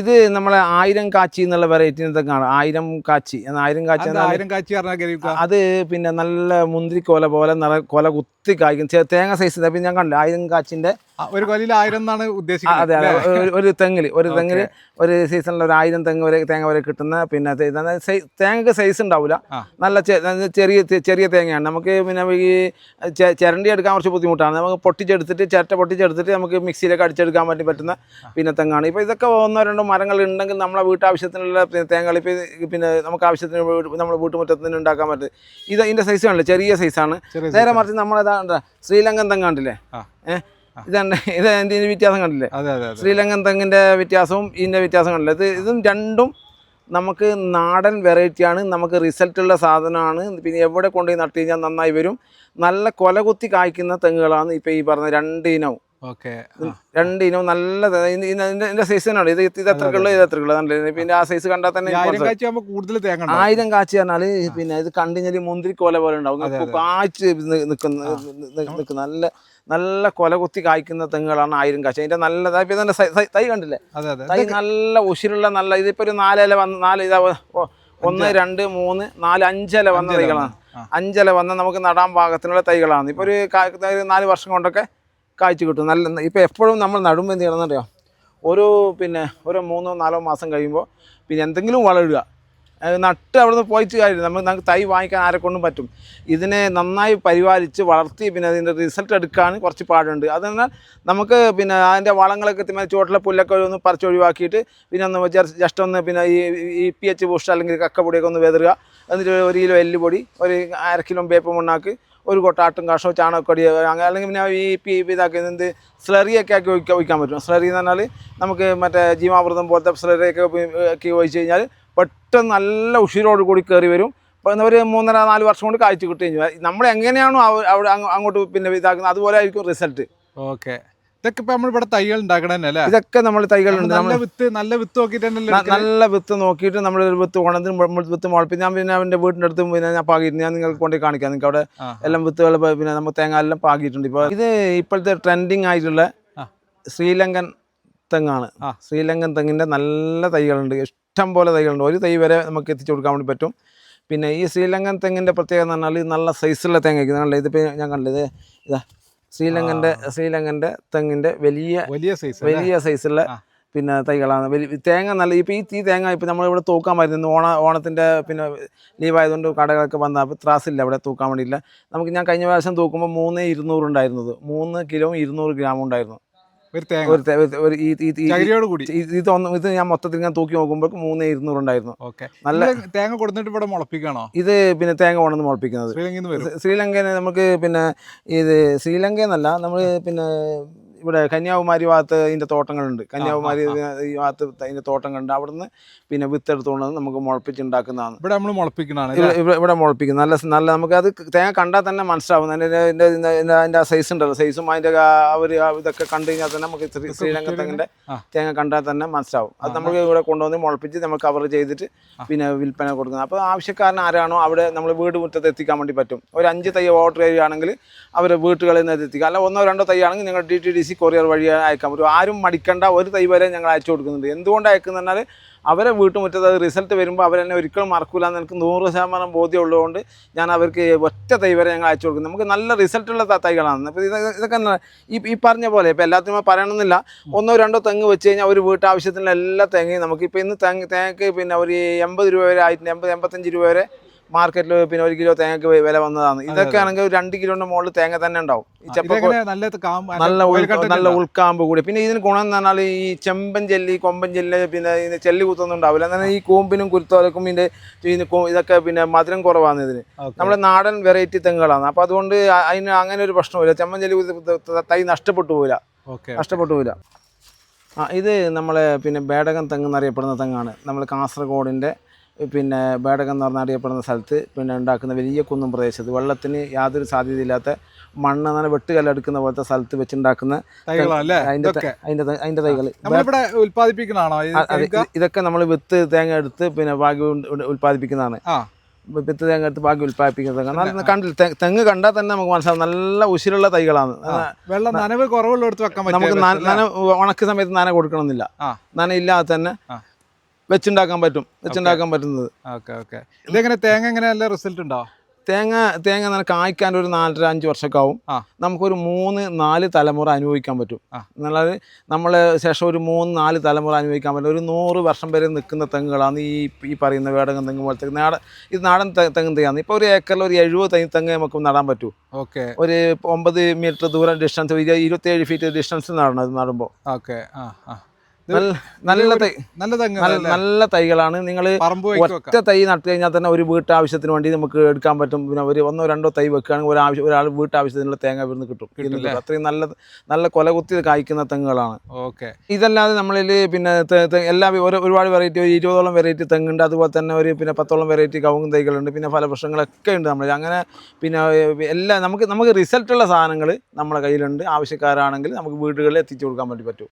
ഇത് നമ്മളെ ആയിരം കാച്ചി എന്നുള്ള വെറൈറ്റി കാണാം. ആയിരം കാച്ചി. ആയിരം കാച്ചി ആയിരം കാച്ചി അത് പിന്നെ നല്ല മുന്തിരി കൊല പോലെ നല്ല കൊല കുത്തി കായ്ക്കും. തേങ്ങ സൈസ് പിന്നെ ഞാൻ കണ്ടില്ല ആയിരം കാച്ചിന്റെ ഒരു കൊല്ലിൽ ആയിരം എന്നാണ് ഉദ്ദേശിക്കുന്നത് അതെ അതെ. ഒരു- തെങ്ങിൽ ഒരു തെങ്ങിൽ ഒരു സീസണിൽ ഒരു ആയിരം തെങ്ങ് വരെ തേങ്ങ വരെ കിട്ടുന്ന പിന്നെ തേങ്ങക്ക് സൈസ് ഉണ്ടാവില്ല നല്ല ചെറിയ ചെറിയ തേങ്ങയാണ്. നമുക്ക് പിന്നെ ഈ ചിരണ്ടി എടുക്കാൻ കുറച്ച് ബുദ്ധിമുട്ടാണ്. നമുക്ക് പൊട്ടിച്ചെടുത്തിട്ട് ചിരട്ട പൊട്ടിച്ചെടുത്തിട്ട് നമുക്ക് മിക്സിയിലൊക്കെ അടിച്ചെടുക്കാൻ വേണ്ടി പറ്റുന്ന പിന്നെ തെങ്ങാണ്. ഇപ്പോൾ ഇതൊക്കെ ഒന്നോ രണ്ടോ മരങ്ങൾ ഉണ്ടെങ്കിൽ നമ്മളെ വീട്ടാവശ്യത്തിനുള്ള തേങ്ങകൾ ഇപ്പോൾ പിന്നെ നമുക്ക് ആവശ്യത്തിന് നമ്മുടെ വീട്ടുമുറ്റത്തിന് ഉണ്ടാക്കാൻ പറ്റും. ഇത് ഇതിന്റെ സൈസ് കാണില്ല ചെറിയ സൈസാണ് നേരെ മറിച്ച് നമ്മളേതാ ശ്രീലങ്കൻ തെങ്ങാണ്ടില്ലേ ഏഹ് ഇതാണ് ഇത് ഇതിന്റെ വ്യത്യാസം കണ്ടില്ലേ? അതെ അതെ അതെ. ശ്രീലങ്കൻ തെങ്ങിന്റെ വ്യത്യാസവും ഇതിന്റെ വ്യത്യാസം കണ്ടില്ല? ഇത് ഇതും രണ്ടും നമുക്ക് നാടൻ വെറൈറ്റിയാണ് നമുക്ക് റിസൾട്ടുള്ള സാധനമാണ്. പിന്നെ എവിടെ കൊണ്ടുപോയി നട്ട് കഴിഞ്ഞാൽ നന്നായി വരും. നല്ല കൊലകുത്തി കായ്ക്കുന്ന തെങ്ങുകളാണ് ഇപ്പോൾ ഈ പറഞ്ഞ രണ്ട് ഇനവും രണ്ട് ഇനം നല്ല തെ- ഇത് ഇതിന്റെ- ഇത് ഇത് എത്ര കിലോ ഇത് എത്ര കിലോ? പിന്നെ ആ സൈസ് കണ്ടാൽ തന്നെ ആയിരം. കാച്ചി പറഞ്ഞാൽ പിന്നെ ഇത് കണ്ടു കഴിഞ്ഞാൽ മുന്തിരി കൊല പോലെ ഉണ്ടാവും. കാച്ച് നിൽക്കുന്ന നിൽക്കുന്ന നല്ല നല്ല കൊല കുത്തി കായ്ക്കുന്ന തെങ്ങുകളാണ് ആയിരം കാച്ചി. അതിന്റെ നല്ല ഇതിന്റെ തൈ കണ്ടില്ലേ? തൈ നല്ല ഉശിരുള്ള നല്ല ഇതിപ്പോ ഒരു നാലില വന്ന് നാല് ഇതാ ഒന്ന് രണ്ട് മൂന്ന് നാല് അഞ്ചില വന്ന തൈകളാണ്. അഞ്ചില വന്ന് നമുക്ക് നടാൻ പാകത്തിനുള്ള തൈകളാണ്. ഇപ്പൊ ഒരു നാല് വർഷം കൊണ്ടൊക്കെ കായ്ച്ചു കിട്ടും. നല്ല ഇപ്പോൾ എപ്പോഴും നമ്മൾ നടുമ്പോൾ എന്ത് ചെയ്യണമെന്നറിയാം ഒരു പിന്നെ ഒരു മൂന്നോ നാലോ മാസം കഴിയുമ്പോൾ പിന്നെ എന്തെങ്കിലും അത് നട്ട് അവിടെ നിന്ന് പോയിട്ട് കാര്യം നമുക്ക് നമുക്ക് തൈ വാങ്ങിക്കാൻ ആരെക്കൊണ്ടും പറ്റും. ഇതിനെ നന്നായി പരിപാലിച്ച് വളർത്തി പിന്നെ അതിന്റെ റിസൾട്ട് എടുക്കാൻ കുറച്ച് പാടുണ്ട്. അതെന്നാൽ നമുക്ക് പിന്നെ അതിന്റെ വളങ്ങളൊക്കെ എത്തി ചുവട്ടിലെ പുല്ലൊക്കെ ഒന്ന് പറിച്ച് ഒഴിവാക്കിയിട്ട് പിന്നെ ഒന്ന് ജസ്റ്റ് ഒന്ന് പിന്നെ ഈ ഈ പി എച്ച് ബൂസ്റ്റ് അല്ലെങ്കിൽ കക്കപ്പൊടിയൊക്കെ ഒന്ന് വെതറുക. എന്നിട്ട് ഒരു കിലോ എല്ലുപൊടി ഒരു അര കിലോ വേപ്പ് മണ്ണാക്ക് ഒരു കൊട്ട ആട്ടും കാഷോ ചാണകക്കൊടി അങ്ങനെ അല്ലെങ്കിൽ പിന്നെ ഈ പി ഇതാക്കി എന്ത് സ്ലറിയൊക്കെ ആക്കി ഒഴിക്കാൻ ഒഴിക്കാൻ പറ്റും. സ്ലറി എന്ന് പറഞ്ഞാൽ നമുക്ക് മറ്റേ ജീവാമൃതം പോലത്തെ സ്ലറിയൊക്കെ ആക്കി ഒഴിച്ച് കഴിഞ്ഞാൽ പെട്ടെന്ന് നല്ല ഉഷിരോട് കൂടി കയറി വരും. ഒരു മൂന്നര നാല് വർഷം കൊണ്ട് കാഴ്ച കിട്ടുകയും ചെയ്യും. നമ്മൾ എങ്ങനെയാണോ അവിടെ അങ്ങോട്ട് പിന്നെ ഇതാക്കുന്നത് അതുപോലെ ആയിരിക്കും റിസൾട്ട് ഓക്കെ. ഇതൊക്കെ ഇപ്പൊ നമ്മൾ ഇവിടെ തൈകൾ ഉണ്ടാക്കണ തന്നെ അല്ലേ? ഇതൊക്കെ നമ്മൾ തൈകളുണ്ട്. നല്ല നമ്മൾ വിത്ത് നല്ല വിത്ത് നോക്കിയിട്ട് നല്ല വിത്ത് നോക്കിയിട്ട് നമ്മൾ ഒരു വിത്ത് കൊണ്ടു നമ്മൾ വിത്ത് മുളപ്പിച്ച് ഞാൻ പിന്നെ അവന്റെ വീടിന്റെ അടുത്ത് പിന്നെ ഞാൻ പാകിയിട്ട് ഞാൻ നിങ്ങൾക്ക് കൊണ്ടുപോയി കാണിക്കാം. നിങ്ങൾക്ക് അവിടെ എല്ലാം വിത്തുകൾ പിന്നെ നമ്മൾ തേങ്ങ എല്ലാം പാകിയിട്ടുണ്ട്. ഇപ്പോൾ ഇത് ഇപ്പോഴത്തെ ട്രെൻഡിങ് ആയിട്ടുള്ള ശ്രീലങ്കൻ തെങ്ങാണ്. ശ്രീലങ്കൻ തെങ്ങിന്റെ നല്ല തൈകളുണ്ട്. ഇഷ്ടം പോലെ തൈകളുണ്ട്. ഒരു തൈ വരെ നമുക്ക് എത്തിച്ചു കൊടുക്കാൻ വേണ്ടി പറ്റും. പിന്നെ ഈ ശ്രീലങ്കൻ തെങ്ങിന്റെ പ്രത്യേകത എന്ന് പറഞ്ഞാൽ ഇത് നല്ല സൈസുള്ള തേങ്ങ നല്ല ഇതിപ്പോൾ ഞാൻ കണ്ടത് ഇതാ ശ്രീലങ്കന്റെ ശ്രീലങ്കന്റെ തെങ്ങിന്റെ വലിയ വലിയ സൈസ് വലിയ സൈസുള്ള പിന്നെ തൈകളാണ്. വലിയ തേങ്ങ നല്ല ഇപ്പോൾ ഈ ഈ തേങ്ങ ഇപ്പോൾ നമ്മളിവിടെ തൂക്കാൻ പറ്റുന്നു ഓണ ഓണത്തിന്റെ പിന്നെ ലീവായതുകൊണ്ട് കടകളൊക്കെ വന്നാൽ അപ്പോൾ ത്രാസില്ല ഇവിടെ തൂക്കാൻ വേണ്ടിയില്ല. നമുക്ക് ഞാൻ കഴിഞ്ഞ പ്രാവശ്യം തൂക്കുമ്പോൾ മൂന്ന് ഇരുന്നൂറ് ഉണ്ടായിരുന്നത്. മൂന്ന് കിലോ ഇരുന്നൂറ് ഗ്രാം ഉണ്ടായിരുന്നു. ഒരു ഒരു ഈ ചകിരിയോട് കൂടി. ഇത് ഇത് ഒന്ന് ഇത് ഞാൻ മൊത്തത്തിൽ ഞാൻ തൂക്കി നോക്കുമ്പോൾ മൂന്ന് ഇരുന്നൂറ് ഉണ്ടായിരുന്നു. ഓക്കെ. നല്ല- തേങ്ങ കൊടുത്തിട്ട് ഇവിടെ മുളപ്പിക്കണോ ഇത് പിന്നെ തേങ്ങ കൊണ്ടുവന്ന് മുളപ്പിക്കുന്നത്. ശ്രീലങ്കയിൽ നമുക്ക് പിന്നെ ഇത് ശ്രീലങ്കയെന്നല്ല നമ്മൾ പിന്നെ ഇവിടെ കന്യാകുമാരി ഭാഗത്ത് ഇതിന്റെ തോട്ടങ്ങളുണ്ട്. കന്യാകുമാരി ഈ ഭാഗത്ത് അതിന്റെ തോട്ടങ്ങളുണ്ട്. അവിടുന്ന് പിന്നെ വിത്തെടുത്തുകൊണ്ട് നമുക്ക് മുളപ്പിച്ചുണ്ടാക്കുന്നതാണ്. ഇവിടെ നമ്മൾ മുളപ്പിക്കുന്നതാണ് ഇവിടെ ഇവിടെ- മുളപ്പിക്കുന്നത് മുളപ്പിക്കും നല്ല നല്ല നമുക്ക് അത് തേങ്ങ കണ്ടാൽ തന്നെ മനസ്സിലാവും. അതിന്റെ അതിന്റെ അതിന്റെ അതിന്റെ ആ സൈസ് ഉണ്ടല്ലോ. സൈസും അതിന്റെ അവർ ഇതൊക്കെ കണ്ടു കഴിഞ്ഞാൽ തന്നെ നമുക്ക് ശ്രീ- ശ്രീലങ്ക തെങ്ങിന്റെ തേങ്ങ കണ്ടാൽ തന്നെ മനസ്സിലാവും. അത് നമുക്ക് ഇവിടെ കൊണ്ടുവന്ന് മുളപ്പിച്ച് നമ്മൾ കവർ ചെയ്തിട്ട് പിന്നെ വിൽപ്പന കൊടുക്കുന്നത്. അപ്പോൾ ആവശ്യക്കാരൻ ആരാണോ അവിടെ നമ്മൾ വീട് മുറ്റത്ത് എത്തിക്കാൻ വേണ്ടി പറ്റും. ഒരു അഞ്ച് തൈ ഓർഡർ ചെയ്യുകയാണെങ്കിൽ അവർ വീട്ടുകളിൽ നിന്ന് എത്തിക്കുക. അല്ല ഒന്നോ രണ്ടോ തൈ ആണെങ്കിൽ നിങ്ങൾ D T D C courier വഴി അയക്കാൻ പറ്റും ആരും മടിക്കേണ്ട ഒരു തൈ വരെ ഞങ്ങൾ അയച്ചു കൊടുക്കുന്നുണ്ട്. എന്തുകൊണ്ട് അയക്കുന്നു പറഞ്ഞാൽ അവരെ വീട്ടുമുറ്റത്ത് അത് റിസൾട്ട് വരുമ്പോൾ അവരെന്നെ ഒരിക്കലും മറക്കില്ല എന്ന് എനിക്ക് നൂറ് ശതമാനം ബോധ്യം ഉള്ളതുകൊണ്ട് ഞാൻ അവർക്ക് ഒറ്റ തൈ വരെ ഞങ്ങൾ അയച്ചു കൊടുക്കും നമുക്ക് നല്ല റിസൾട്ടുള്ള തൈകളാണ്. അപ്പോൾ ഇത് ഇതൊക്കെ ഈ ഈ പറഞ്ഞ പോലെ ഇപ്പോൾ എല്ലാത്തിനും പറയണമെന്നില്ല. ഒന്നോ രണ്ടോ തെങ്ങ് വെച്ച് കഴിഞ്ഞാൽ ഒരു വീട്ടാവശ്യത്തിനുള്ള എല്ലാ തേങ്ങയും നമുക്ക് ഇപ്പോൾ ഇന്ന് തേങ്ങ തേങ്ങയ്ക്ക് പിന്നെ ഒരു എൺപത് രൂപ വരെ ആയിട്ടുണ്ട്. എൺപത് എൺപത്തഞ്ച് രൂപ വരെ മാർക്കറ്റിൽ പിന്നെ ഒരു കിലോ തേങ്ങക്ക് വില വന്നതാണ്. ഇതൊക്കെ ആണെങ്കിൽ ഒരു രണ്ട് കിലോന്റെ മുകളിൽ തേങ്ങ തന്നെ ഉണ്ടാവും. ഈ ചെപ്പ നല്ല നല്ല? ഉൾക്കാമ്പ് കൂടി പിന്നെ ഇതിന് ഗുണം എന്ന് പറഞ്ഞാൽ ഈ ചെമ്പൻ ചെല്ലി കൊമ്പൻ ജെല്ലി പിന്നെ ഇതിന് ചെല്ലി കുത്തൊന്നും ഉണ്ടാവില്ല. എന്നാൽ ഈ കൂമ്പിനും കുരുത്തോലക്കും ഇതിന്റെ ഇതിന് ഇതൊക്കെ പിന്നെ മധുരം കുറവാണ് ഇതിന്. നമ്മുടെ നാടൻ വെറൈറ്റി തെങ്ങുകളാണ്. അപ്പൊ അതുകൊണ്ട് അതിന് അങ്ങനെ ഒരു പ്രശ്നമില്ല ചെമ്പൻ കുത്തി- തൈ നഷ്ടപ്പെട്ടു പോവില്ല. നഷ്ടപ്പെട്ടു പോവില്ല. ആ ഇത് നമ്മളെ പിന്നെ ബേടകം തെങ്ങ് എന്നറിയപ്പെടുന്ന തെങ്ങാണ്. നമ്മൾ കാസർഗോഡിന്റെ പിന്നെ ബേടകം എന്ന് പറഞ്ഞാൽ അറിയപ്പെടുന്ന സ്ഥലത്ത് പിന്നെ ഉണ്ടാക്കുന്ന വലിയ കുന്നും പ്രദേശത്ത് വെള്ളത്തിന് യാതൊരു സാധ്യതയില്ലാത്ത മണ്ണ് അങ്ങനെ വെട്ടുകല്ലെടുക്കുന്ന പോലത്തെ സ്ഥലത്ത് വെച്ചുണ്ടാക്കുന്ന അതിന്റെ തൈകൾ ഈ ഇതൊക്കെ നമ്മൾ വിത്ത് തേങ്ങ എടുത്ത് പിന്നെ ബാക്കി ഉൽപ്പാദിപ്പിക്കുന്നതാണ്. വിത്ത് തേങ്ങ എടുത്ത് ബാക്കി ഉൽപ്പാദിപ്പിക്കുന്നത് കണ്ടില്ല. തെങ്ങ് കണ്ടാൽ തന്നെ നമുക്ക് മനസ്സിലാവും. നല്ല ഉശിരുള്ള തൈകളാണ്. വെള്ളം നനവ് വെക്കാൻ നമുക്ക് നന- ഉണക്ക് സമയത്ത് നന കൊടുക്കണമെന്നില്ല. നന ഇല്ലാതെ തന്നെ. വെച്ചുണ്ടാക്കാൻ പറ്റും വെച്ചുണ്ടാക്കാൻ പറ്റുന്നത്. Okay okay. ഇതെങ്ങനെ തേങ്ങ എങ്ങനെ നല്ല റിസൾട്ട് ഉണ്ടോ? തേങ്ങ തേങ്ങ നല്ല കായ്ക്കാൻ ഒരു നാലര അഞ്ച് വർഷമൊക്കെ ആവും. നമുക്കൊരു മൂന്ന് നാല് തലമുറ അനുഭവിക്കാൻ പറ്റും. എന്നുള്ളത് നമ്മൾ ശേഷം ഒരു മൂന്ന് നാല് തലമുറ അനുഭവിക്കാൻ പറ്റും ഒരു നൂറ് വർഷം വരെ നിൽക്കുന്ന തെങ്ങുകളാണ് ഈ ഈ പറയുന്ന വേടകം തെങ്ങ് പോലത്തെ നാടൻ ഇത് നാടൻ തെങ്ങ് തൈയാണ് ഇപ്പോൾ ഒരു ഏക്കറിൽ ഒരു എഴുപത് തൈ തെങ്ങ് നമുക്ക് നടാൻ പറ്റും. ഓക്കെ. ഒരു ഒമ്പത് മീറ്റർ ദൂരം ഡിസ്റ്റൻസ് ഇരുപത്തേഴ് ഫീറ്റ് ഡിസ്റ്റൻസ് നടണം അത് നടുമ്പോൾ ഓക്കെ. ആ ആ. നല്ല തൈ. നല്ല തെങ്ങ് നല്ല തൈകളാണ്. നിങ്ങൾ ഒറ്റ തൈ നട്ട് കഴിഞ്ഞാൽ തന്നെ ഒരു വീട്ടാവശ്യത്തിന് വേണ്ടി നമുക്ക് എടുക്കാൻ പറ്റും. പിന്നെ ഒരു ഒന്നോ രണ്ടോ തൈ വെക്കുകയാണെങ്കിൽ ഒരു ആവശ്യം ഒരാൾ വീട്ടാവശ്യത്തിനുള്ള തേങ്ങ ഇവിടുന്ന് കിട്ടും. അത്രയും നല്ല നല്ല കൊലകുത്തി കായ്ക്കുന്ന തെങ്ങുകളാണ്. ഓക്കെ. ഇതല്ലാതെ നമ്മളിൽ പിന്നെ എല്ലാ ഒരുപാട് വെറൈറ്റി ഒരു ഇരുപതോളം വെറൈറ്റി തെങ്ങുണ്ട്. അതുപോലെ തന്നെ ഒരു പിന്നെ പത്തോളം വെറൈറ്റി കവുങ്ങ് തൈകളുണ്ട്. പിന്നെ ഫലവൃക്ഷങ്ങളൊക്കെ ഉണ്ട് നമ്മൾ അങ്ങനെ പിന്നെ എല്ലാ നമുക്ക് നമുക്ക് റിസൾട്ടുള്ള സാധനങ്ങൾ നമ്മുടെ കയ്യിലുണ്ട്. ആവശ്യക്കാരാണെങ്കിൽ നമുക്ക് വീടുകളിൽ എത്തിച്ചു കൊടുക്കാൻ വേണ്ടി പറ്റും.